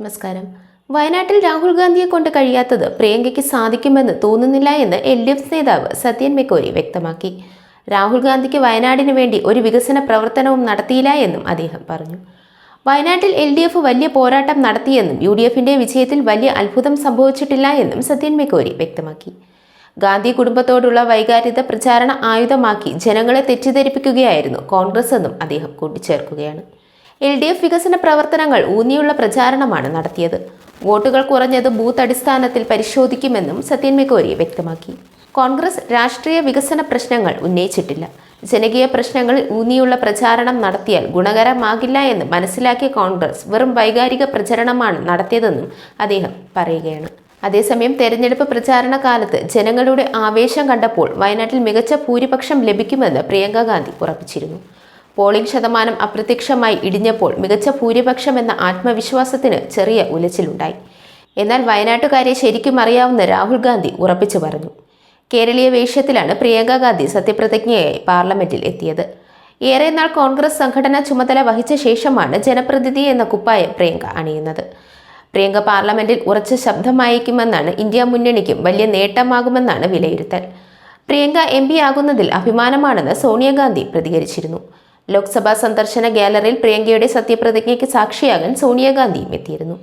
നമസ്കാരം. വയനാട്ടിൽ രാഹുൽ ഗാന്ധിയെ കൊണ്ട് കഴിയാത്തത് പ്രിയങ്കയ്ക്ക് സാധിക്കുമെന്ന് തോന്നുന്നില്ല എന്ന് എൽ ഡി എഫ് നേതാവ് സത്യൻ മെക്കോരി വ്യക്തമാക്കി. രാഹുൽ ഗാന്ധിക്ക് വയനാടിന് വേണ്ടി ഒരു വികസന പ്രവർത്തനവും നടത്തിയില്ല എന്നും അദ്ദേഹം പറഞ്ഞു. വയനാട്ടിൽ എൽ ഡി എഫ് വലിയ പോരാട്ടം നടത്തിയെന്നും യു ഡി എഫിന്റെ വിജയത്തിൽ വലിയ അത്ഭുതം സംഭവിച്ചിട്ടില്ല എന്നും സത്യൻ മെക്കോരി വ്യക്തമാക്കി. ഗാന്ധി കുടുംബത്തോടുള്ള വൈകാരിത പ്രചാരണ ആയുധമാക്കി ജനങ്ങളെ തെറ്റിദ്ധരിപ്പിക്കുകയായിരുന്നു കോൺഗ്രസ് എന്നും അദ്ദേഹം കൂട്ടിച്ചേർക്കുകയാണ്. എൽ ഡി എഫ് വികസന പ്രവർത്തനങ്ങൾ ഊന്നിയുള്ള പ്രചാരണമാണ് നടത്തിയത്. വോട്ടുകൾ കുറഞ്ഞത് ബൂത്ത് അടിസ്ഥാനത്തിൽ പരിശോധിക്കുമെന്നും സത്യൻ മെക്കോരി വ്യക്തമാക്കി. കോൺഗ്രസ് രാഷ്ട്രീയ വികസന പ്രശ്നങ്ങൾ ഉന്നയിച്ചിട്ടില്ല. ജനകീയ പ്രശ്നങ്ങളിൽ ഊന്നിയുള്ള പ്രചാരണം നടത്തിയാൽ ഗുണകരമാകില്ല എന്ന് മനസ്സിലാക്കിയ കോൺഗ്രസ് വെറും വൈകാരിക പ്രചരണമാണ് നടത്തിയതെന്നും അദ്ദേഹം പറയുകയാണ്. അതേസമയം തെരഞ്ഞെടുപ്പ് പ്രചാരണ കാലത്ത് ജനങ്ങളുടെ ആവേശം കണ്ടപ്പോൾ വയനാട്ടിൽ മികച്ച ഭൂരിപക്ഷം ലഭിക്കുമെന്ന് പ്രിയങ്ക ഗാന്ധി ഉറപ്പിച്ചിരുന്നു. പോളിംഗ് ശതമാനം അപ്രത്യക്ഷമായി ഇടിഞ്ഞപ്പോൾ മികച്ച ഭൂരിപക്ഷം എന്ന ആത്മവിശ്വാസത്തിന് ചെറിയ ഉലച്ചിലുണ്ടായി. എന്നാൽ വയനാട്ടുകാരെ ശരിക്കും അറിയാവുന്ന രാഹുൽ ഗാന്ധി ഉറപ്പിച്ചു പറഞ്ഞു. കേരളീയ വേഷ്യത്തിലാണ് പ്രിയങ്ക ഗാന്ധി സത്യപ്രതിജ്ഞയായി പാർലമെന്റിൽ എത്തിയത്. ഏറെ നാൾ കോൺഗ്രസ് സംഘടനാ ചുമതല വഹിച്ച ശേഷമാണ് ജനപ്രതിനിധി എന്ന കുപ്പായം പ്രിയങ്ക അണിയുന്നത്. പ്രിയങ്ക പാർലമെന്റിൽ ഉറച്ച ശബ്ദമായേക്കുമെന്നാണ് ഇന്ത്യ മുന്നണിക്കും വലിയ നേട്ടമാകുമെന്നാണ് വിലയിരുത്തൽ. പ്രിയങ്ക എം പി ആകുന്നതിൽ അഭിമാനമാണെന്ന് സോണിയാഗാന്ധി പ്രതികരിച്ചിരുന്നു. ലോക്സഭാ സന്ദർശന ഗാലറിയിൽ പ്രിയങ്കയുടെ സത്യപ്രതിജ്ഞയ്ക്ക് സാക്ഷിയാകാൻ സോണിയാഗാന്ധിയും എത്തിയിരുന്നു